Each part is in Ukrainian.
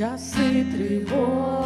Часы тривоги.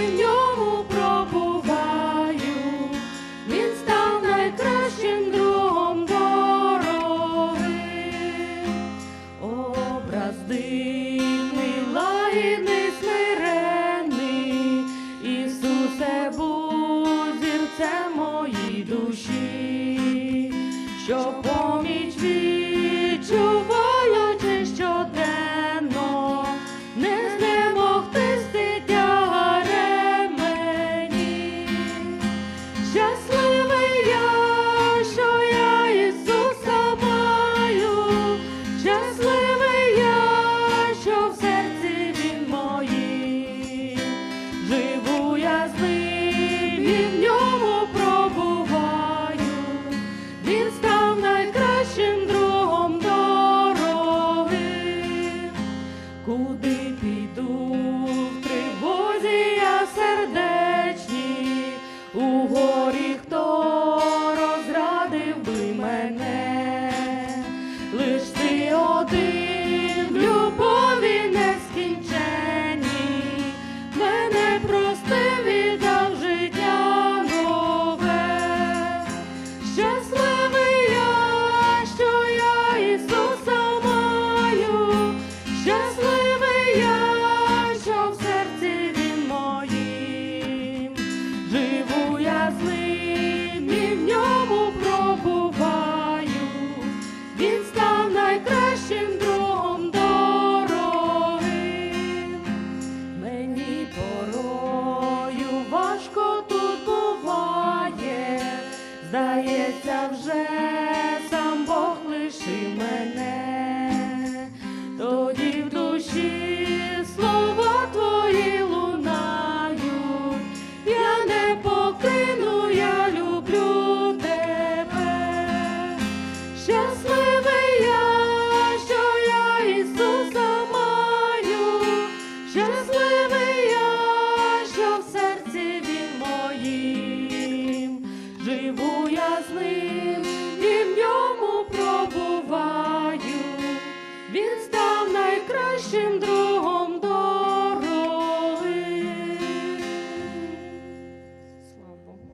в ньому пробуваю, він став найкращим другом дороги, образ дивний, лагідний, Ісусе, будь зірцем моїй душі, що поміч від здається, вже сам Бог лиши мене. Тоді